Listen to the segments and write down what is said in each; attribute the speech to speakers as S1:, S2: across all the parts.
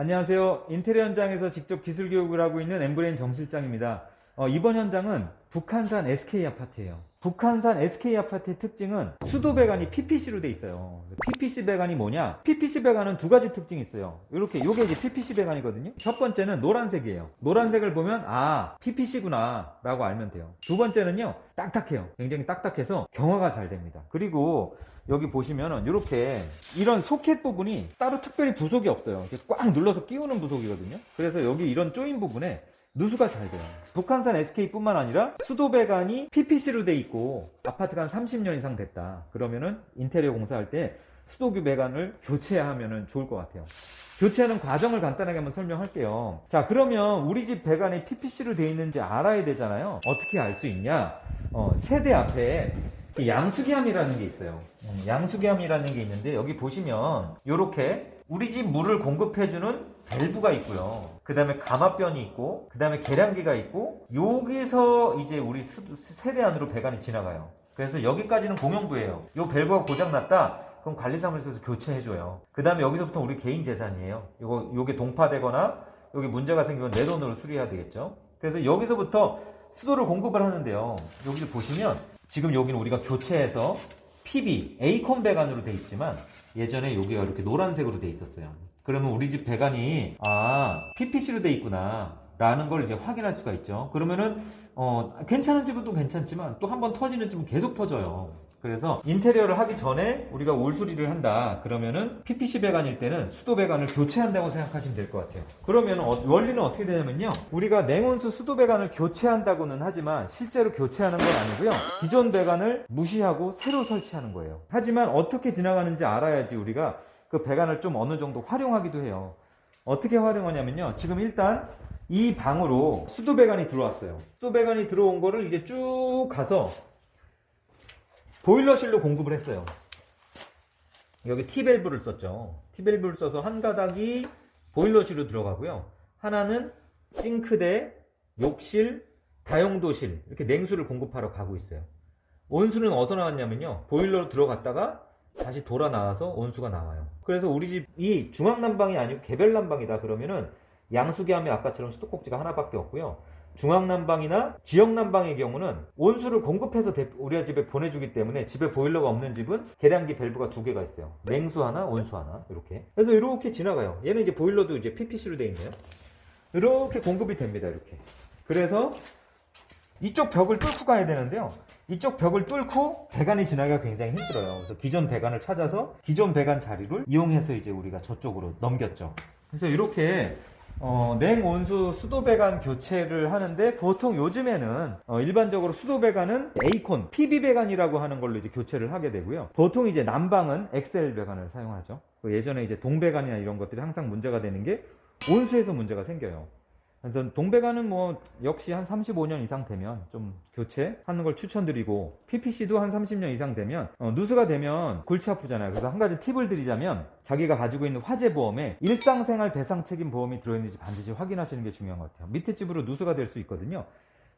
S1: 안녕하세요. 인테리어 현장에서 직접 기술 교육을 하고 있는 엠브레인 정 실장입니다. 어, 이번 현장은 북한산 SK 아파트예요. 북한산 SK 아파트의 특징은 수도 배관이 PPC로 돼 있어요. PPC 배관이 뭐냐? PPC 배관은 두 가지 특징이 있어요. 이렇게 요게 이제 PPC 배관이거든요. 첫 번째는 노란색이에요. 노란색을 보면 아 PPC구나라고 알면 돼요. 두 번째는요 딱딱해요. 굉장히 딱딱해서 경화가 잘 됩니다. 그리고 여기 보시면은 이렇게 이런 소켓 부분이 따로 특별히 부속이 없어요. 이렇게 꽉 눌러서 끼우는 부속이거든요. 그래서 여기 이런 조인 부분에 누수가 잘 돼요. 북한산 SK뿐만 아니라 수도 배관이 PPC로 돼 있고 아파트가 한 30년 이상 됐다. 그러면은 인테리어 공사할 때 수도기 배관을 교체하면은 좋을 것 같아요. 교체하는 과정을 간단하게 한번 설명할게요. 자, 그러면 우리 집 배관이 PPC로 돼 있는지 알아야 되잖아요. 어떻게 알 수 있냐? 어, 세대 앞에 이 양수기함이라는 게 있어요. 음, 양수기함이라는 게 있는데 여기 보시면 이렇게 우리 집 물을 공급해주는 밸브가 있고요. 그 다음에 감압변이 있고, 그 다음에 계량기가 있고, 여기서 이제 우리 수- 세대 안으로 배관이 지나가요. 그래서 여기까지는 공용부예요. 요 밸브가 고장났다? 그럼 관리사무소에서 교체해줘요. 그 다음에 여기서부터 우리 개인 재산이에요. 요거, 요게 동파되거나, 여기 문제가 생기면 내 돈으로 수리해야 되겠죠. 그래서 여기서부터 수도를 공급을 하는데요. 여기 보시면, 지금 여기는 우리가 교체해서 PB, A콘 배관으로 돼 있지만, 예전에 여기가 이렇게 노란색으로 돼 있었어요. 그러면 우리 집 배관이 아 PPC로 돼 있구나 라는 걸 이제 확인할 수가 있죠. 그러면은 어 괜찮은 집은 또 괜찮지만 또 한 번 터지는 집은 계속 터져요. 그래서 인테리어를 하기 전에 우리가 올수리를 한다 그러면은 PPC 배관일 때는 수도 배관을 교체한다고 생각하시면 될 것 같아요. 그러면 어, 원리는 어떻게 되냐면요. 우리가 냉온수 수도 배관을 교체한다고는 하지만 실제로 교체하는 건 아니고요. 기존 배관을 무시하고 새로 설치하는 거예요. 하지만 어떻게 지나가는지 알아야지 우리가 그 배관을 좀 어느 정도 활용하기도 해요. 어떻게 활용하냐면요. 지금 일단 이 방으로 수도 배관이 들어왔어요. 수도 배관이 들어온 거를 이제 쭉 가서 보일러실로 공급을 했어요. 여기 T밸브를 썼죠. T밸브를 써서 한 가닥이 보일러실로 들어가고요. 하나는 싱크대, 욕실, 다용도실 이렇게 냉수를 공급하러 가고 있어요. 온수는 어디서 나왔냐면요. 보일러로 들어갔다가 다시 돌아 나와서 온수가 나와요. 그래서 우리 집이 중앙난방이 아니고 개별 난방이다 그러면은 양수기함이 아까처럼 수도꼭지가 하나밖에 없고요. 중앙난방이나 지역난방의 경우는 온수를 공급해서 대- 우리 집에 보내주기 때문에 집에 보일러가 없는 집은 계량기 밸브가 두 개가 있어요. 냉수 하나, 온수 하나 이렇게. 그래서 이렇게 지나가요. 얘는 이제 보일러도 이제 PPC로 돼 있네요. 이렇게 공급이 됩니다. 이렇게. 그래서 이쪽 벽을 뚫고 가야 되는데요. 이쪽 벽을 뚫고 배관이 지나기가 굉장히 힘들어요. 그래서 기존 배관을 찾아서 기존 배관 자리를 이용해서 이제 우리가 저쪽으로 넘겼죠. 그래서 이렇게 어, 냉온수 수도 배관 교체를 하는데 보통 요즘에는 어, 일반적으로 수도 배관은 A콘, PB 배관이라고 하는 걸로 이제 교체를 하게 되고요. 보통 이제 난방은 XL 배관을 사용하죠. 그 예전에 이제 동배관이나 이런 것들이 항상 문제가 되는 게 온수에서 문제가 생겨요. 그래서 동배관은 뭐 역시 한 35년 이상 되면 좀 교체하는 걸 추천드리고 PPC도 한 30년 이상 되면 어, 누수가 되면 골치 아프잖아요. 그래서 한 가지 팁을 드리자면 자기가 가지고 있는 화재 보험에 일상생활 배상 책임 보험이 들어있는지 반드시 확인하시는 게 중요한 것 같아요. 밑에 집으로 누수가 될 수 있거든요.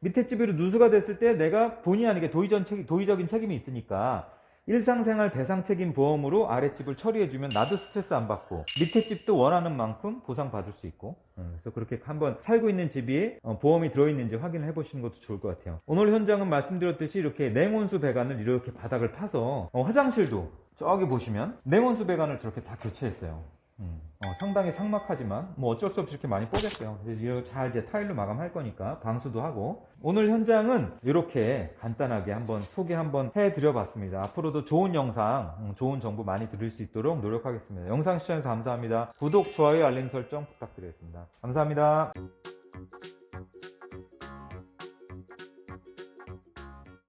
S1: 밑에 집으로 누수가 됐을 때 내가 본의 아니게 도의전 책, 도의적인 책임이 있으니까 일상생활 배상 책임 보험으로 아랫집을 처리해주면 나도 스트레스 안 받고 밑에 집도 원하는 만큼 보상받을 수 있고. 어, 그래서 그렇게 한번 살고 있는 집이 어, 보험이 들어있는지 확인을 해보시는 것도 좋을 것 같아요. 오늘 현장은 말씀드렸듯이 이렇게 냉온수 배관을 이렇게 바닥을 파서 어, 화장실도 저기 보시면 냉온수 배관을 저렇게 다 교체했어요. 음, 어, 상당히 삭막하지만 뭐 어쩔 수 없이 이렇게 많이 뽀겠어요. 잘 이제 타일로 마감할 거니까 방수도 하고 오늘 현장은 이렇게 간단하게 한번 소개 한번 해드려 봤습니다. 앞으로도 좋은 영상, 음, 좋은 정보 많이 들을 수 있도록 노력하겠습니다. 영상 시청해서 감사합니다. 구독, 좋아요, 알림 설정 부탁드리겠습니다. 감사합니다.